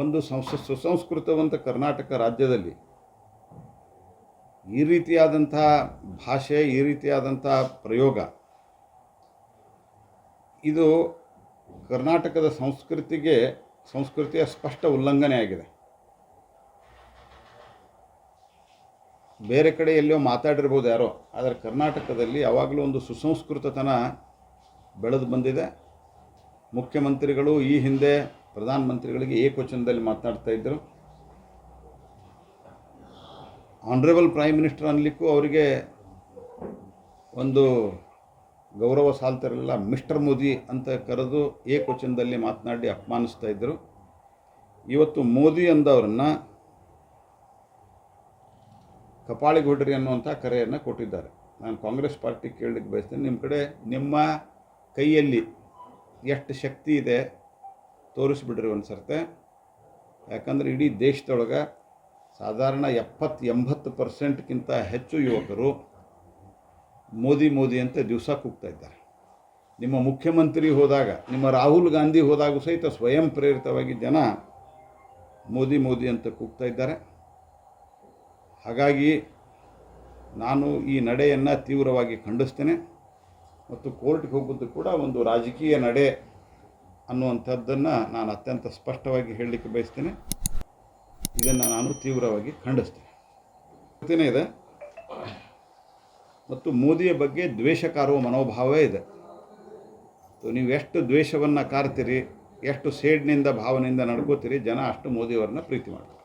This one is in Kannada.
ಒಂದು ಸಂಸ್, ಸುಸಂಸ್ಕೃತವಂತ ಕರ್ನಾಟಕ ರಾಜ್ಯದಲ್ಲಿ ಈ ರೀತಿಯಾದಂಥ ಭಾಷೆ, ಈ ರೀತಿಯಾದಂಥ ಪ್ರಯೋಗ, ಇದು ಕರ್ನಾಟಕದ ಸಂಸ್ಕೃತಿಗೆ, ಸಂಸ್ಕೃತಿಯ ಸ್ಪಷ್ಟ ಉಲ್ಲಂಘನೆ ಆಗಿದೆ. ಬೇರೆ ಕಡೆ ಎಲ್ಲೋ ಮಾತಾಡಿರ್ಬೋದು ಯಾರೋ, ಆದರೆ ಕರ್ನಾಟಕದಲ್ಲಿ ಯಾವಾಗಲೂ ಒಂದು ಸುಸಂಸ್ಕೃತತನ ಬೆಳೆದು ಬಂದಿದೆ. ಮುಖ್ಯಮಂತ್ರಿಗಳು ಈ ಹಿಂದೆ ಪ್ರಧಾನಮಂತ್ರಿಗಳಿಗೆ ಏಕವಚನದಲ್ಲಿ ಮಾತನಾಡ್ತಾ ಇದ್ದರು. ಆನರೇಬಲ್ ಪ್ರೈಮ್ ಮಿನಿಸ್ಟರ್ ಅನ್ನಲಿಕ್ಕೂ ಅವರಿಗೆ ಒಂದು ಗೌರವ ಸಾಲ್ತಿರಲಿಲ್ಲ ಮಿಸ್ಟರ್ ಮೋದಿ ಅಂತ ಕರೆದು ಏಕವಚನದಲ್ಲಿ ಮಾತನಾಡಿ ಅಪಮಾನಿಸ್ತಾ ಇದ್ದರು. ಇವತ್ತು ಮೋದಿ ಅಂದವರನ್ನು ಕಪಾಳಿಗೊಡ್ರಿ ಅನ್ನುವಂಥ ಕರೆಯನ್ನು ಕೊಟ್ಟಿದ್ದಾರೆ. ನಾನು ಕಾಂಗ್ರೆಸ್ ಪಾರ್ಟಿ ಕೇಳಲಿಕ್ಕೆ ಬಯಸ್ತೇನೆ. ನಿಮ್ಮ ಕಡೆ ನಿಮ್ಮ ಕೈಯಲ್ಲಿ ಎಷ್ಟು ಶಕ್ತಿ ಇದೆ? ತೋರಿಸ್ಬಿಡ್ರಿ ಒಂದು ಸರ್ತೆ. ಯಾಕಂದರೆ ಇಡೀ ದೇಶದೊಳಗೆ ಸಾಧಾರಣ ಎಪ್ಪತ್ತು ಎಂಬತ್ತು ಪರ್ಸೆಂಟ್ಗಿಂತ ಹೆಚ್ಚು ಯುವಕರು ಮೋದಿ ಮೋದಿ ಅಂತ ದಿವಸ ಕೂಗ್ತಾ ಇದ್ದಾರೆ. ನಿಮ್ಮ ಮುಖ್ಯಮಂತ್ರಿ ಹೋದಾಗ, ನಿಮ್ಮ ರಾಹುಲ್ ಗಾಂಧಿ ಹೋದಾಗೂ ಸಹಿತ ಸ್ವಯಂ ಪ್ರೇರಿತವಾಗಿ ಜನ ಮೋದಿ ಮೋದಿ ಅಂತ ಕೂಗ್ತಾ ಇದ್ದಾರೆ. ಹಾಗಾಗಿ ನಾನು ಈ ನಡೆಯನ್ನು ತೀವ್ರವಾಗಿ ಖಂಡಿಸ್ತೇನೆ. ಮತ್ತು ಕೋರ್ಟ್ಗೆ ಹೋಗೋದು ಕೂಡ ಒಂದು ರಾಜಕೀಯ ನಡೆ ಅನ್ನುವಂಥದ್ದನ್ನು ನಾನು ಅತ್ಯಂತ ಸ್ಪಷ್ಟವಾಗಿ ಹೇಳಲಿಕ್ಕೆ ಬಯಸ್ತೇನೆ. ಇದನ್ನು ನಾನು ತೀವ್ರವಾಗಿ ಖಂಡಿಸ್ತೇನೆ. ಗೊತ್ತೇನೆ ಇದೆ. ಮತ್ತು ಮೋದಿಯ ಬಗ್ಗೆ ದ್ವೇಷ ಕಾರುವ ಮನೋಭಾವವೇ ಇದೆ. ನೀವು ಎಷ್ಟು ದ್ವೇಷವನ್ನು ಕಾರ್ತೀರಿ, ಎಷ್ಟು ಸೇಡ್ನಿಂದ ಭಾವನೆಯಿಂದ ನಡ್ಕೋತೀರಿ, ಜನ ಅಷ್ಟು ಮೋದಿಯವರನ್ನ ಪ್ರೀತಿ ಮಾಡ್ತಾರೆ.